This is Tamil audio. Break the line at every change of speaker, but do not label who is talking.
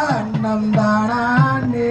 அண்ணம் தானே